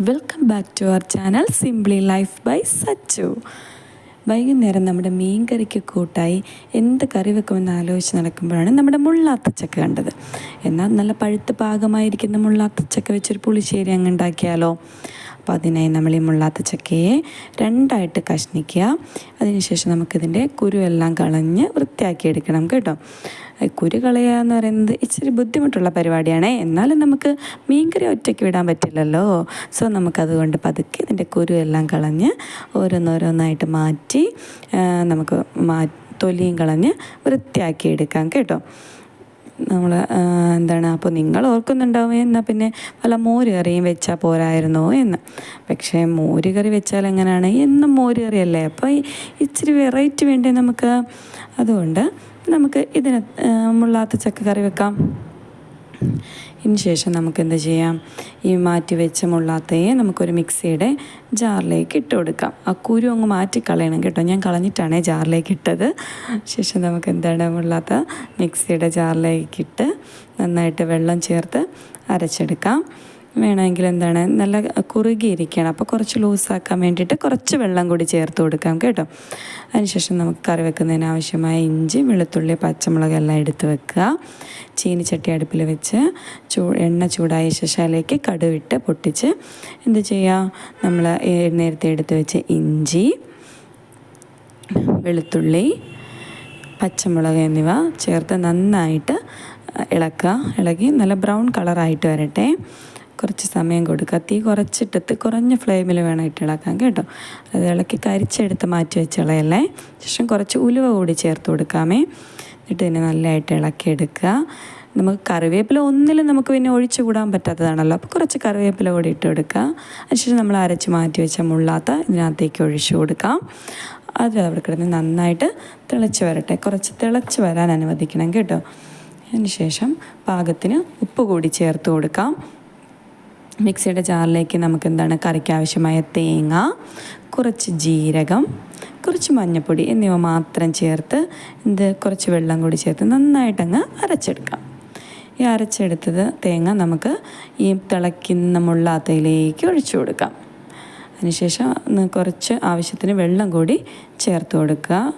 Welcome back to our channel simply life by Sachu വൈകുന്നേരം നമ്മുടെ മീൻ കറിക്ക് കൂട്ടായി എന്ത് കറി വെക്കുമെന്ന് ആലോചിച്ച് നടക്കുമ്പോഴാണ് നമ്മുടെ മുള്ളാത്തച്ചക്ക കണ്ടത്. എന്നാൽ നല്ല പഴുത്ത് പാകമായിരിക്കുന്ന മുള്ളാത്തച്ചക്ക വെച്ചൊരു പുളിശ്ശേരി അങ്ങ് ഉണ്ടാക്കിയാലോ? അപ്പോൾ അതിനായി നമ്മൾ ഈ മുള്ളാത്ത ചക്കയെ രണ്ടായിട്ട് കഷ്ണിക്കുക. അതിനുശേഷം നമുക്കിതിന്റെ കുരുവെല്ലാം കളഞ്ഞ് വൃത്തിയാക്കി എടുക്കണം കേട്ടോ. കുരു കളയുക എന്ന് പറയുന്നത് ഇച്ചിരി ബുദ്ധിമുട്ടുള്ള പരിപാടിയാണ്. എന്നാലും നമുക്ക് മീൻകറി ഒറ്റയ്ക്ക് വിടാൻ പറ്റില്ലല്ലോ. സോ നമുക്കതുകൊണ്ട് പതുക്കെ ഇതിന്റെ കുരു എല്ലാം കളഞ്ഞ് ഓരോന്നോരോന്നായിട്ട് മാറ്റി നമുക്ക് മാ തൊലിയും കളഞ്ഞ് വൃത്തിയാക്കി എടുക്കാം കേട്ടോ. നമ്മൾ എന്താണ് അപ്പോൾ നിങ്ങൾ ഓർക്കുന്നുണ്ടാവും എന്നാൽ പിന്നെ വല്ല മോര് കറിയും വെച്ചാൽ പോരായിരുന്നോ എന്ന്. പക്ഷേ മോര് കറി വെച്ചാൽ എങ്ങനെയാണ്? എന്നും മോര് കറിയല്ലേ? അപ്പോൾ ഇച്ചിരി വെറൈറ്റി വേണ്ടേ നമുക്ക്? അതുകൊണ്ട് നമുക്ക് ഇതിന് മുള്ളാത്ത ചക്ക കറി വെക്കാം. ഇതിന് ശേഷം നമുക്ക് എന്ത് ചെയ്യാം? ഈ മാറ്റി വെച്ച മുള്ളാത്തയെ നമുക്കൊരു മിക്സിയുടെ ജാറിലേക്ക് ഇട്ട് കൊടുക്കാം. ആ കുരു അങ്ങ് മാറ്റി കളയണം കേട്ടോ. ഞാൻ കളഞ്ഞിട്ടാണ് ജാറിലേക്ക് ഇട്ടത്. ശേഷം നമുക്ക് എന്താണ് മുള്ളാത്ത മിക്സിയുടെ ജാറിലേക്ക് ഇട്ട് നന്നായിട്ട് വെള്ളം ചേർത്ത് അരച്ചെടുക്കാം. വേണമെങ്കിൽ എന്താണ് നല്ല കുറുകിയിരിക്കണം. അപ്പോൾ കുറച്ച് ലൂസാക്കാൻ വേണ്ടിയിട്ട് കുറച്ച് വെള്ളം കൂടി ചേർത്ത് കൊടുക്കാം കേട്ടോ. അതിനുശേഷം നമുക്ക് കറി വെക്കുന്നതിന് ആവശ്യമായ ഇഞ്ചി വെളുത്തുള്ളി പച്ചമുളക് എല്ലാം എടുത്ത് വെക്കുക. ചീനിച്ചട്ടി അടുപ്പിൽ വെച്ച് ചൂ എണ്ണ ചൂടായ ശേഷം അതിലേക്ക് കടുവിട്ട് പൊട്ടിച്ച് എന്ത് ചെയ്യുക? നമ്മൾ നേരത്തെ എടുത്ത് വെച്ച് ഇഞ്ചി വെളുത്തുള്ളി പച്ചമുളക് എന്നിവ ചേർത്ത് നന്നായിട്ട് ഇളക്കുക. ഇളകി നല്ല ബ്രൗൺ കളറായിട്ട് വരട്ടെ. കുറച്ച് സമയം കൊടുക്കുക. തീ കുറച്ചിട്ടത്ത് കുറഞ്ഞ ഫ്ലെയിമിൽ വേണം ഇട്ടിളക്കാൻ കേട്ടോ. അത് ഇളക്കി കരിച്ചെടുത്ത് മാറ്റി വെച്ചിളയല്ലേ ശേഷം കുറച്ച് ഉലുവ കൂടി ചേർത്ത് കൊടുക്കാമേ. എന്നിട്ട് ഇതിനെ നല്ലതായിട്ട് ഇളക്കിയെടുക്കുക. നമുക്ക് കറിവേപ്പില ഒന്നിലും നമുക്ക് പിന്നെ ഒഴിച്ചു കൂടാൻ പറ്റാത്തതാണല്ലോ. അപ്പോൾ കുറച്ച് കറിവേപ്പില കൂടി ഇട്ട് കൊടുക്കുക. അതിനുശേഷം നമ്മൾ അരച്ച് മാറ്റി വെച്ച മുള്ളാത്ത ഇതിനകത്തേക്ക് ഒഴിച്ചു കൊടുക്കാം. അത് അവിടെ കിടന്ന് നന്നായിട്ട് തിളച്ച് വരട്ടെ. കുറച്ച് തിളച്ച് വരാൻ അനുവദിക്കണം കേട്ടോ. അതിനുശേഷം പാകത്തിന് ഉപ്പ് കൂടി ചേർത്ത് കൊടുക്കാം. മിക്സിയുടെ ജാറിലേക്ക് നമുക്ക് എന്താണ് കറിക്ക് ആവശ്യമായ തേങ്ങ കുറച്ച് ജീരകം കുറച്ച് മഞ്ഞൾപ്പൊടി എന്നിവ മാത്രം ചേർത്ത് ഇത് കുറച്ച് വെള്ളം കൂടി ചേർത്ത് നന്നായിട്ടങ്ങ് അരച്ചെടുക്കാം. ഈ അരച്ചെടുത്തത് തേങ്ങ നമുക്ക് ഈ തിളയ്ക്കുന്ന മുള്ളാത്തയിലേക്ക് ഒഴിച്ചു കൊടുക്കാം. അതിനുശേഷം കുറച്ച് ആവശ്യത്തിന് വെള്ളം കൂടി ചേർത്ത് കൊടുക്കുക.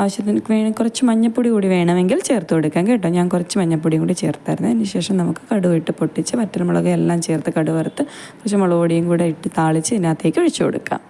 ആവശ്യത്തിന് വേണം കുറച്ച് മഞ്ഞപ്പൊടി കൂടി വേണമെങ്കിൽ ചേർത്ത് കൊടുക്കാം കേട്ടോ. ഞാൻ കുറച്ച് മഞ്ഞപ്പൊടി കൂടി ചേർത്തായിരുന്നു. അതിന് ശേഷം നമുക്ക് കടുവ് ഇട്ട് പൊട്ടിച്ച് വറ്റൽമുളക് എല്ലാം ചേർത്ത് കടുവറുത്ത് കുറച്ച് മുളക് പൊടിയും കൂടെ ഇട്ട് താളിച്ച് ഇതിനകത്തേക്ക് ഒഴിച്ചു കൊടുക്കാം.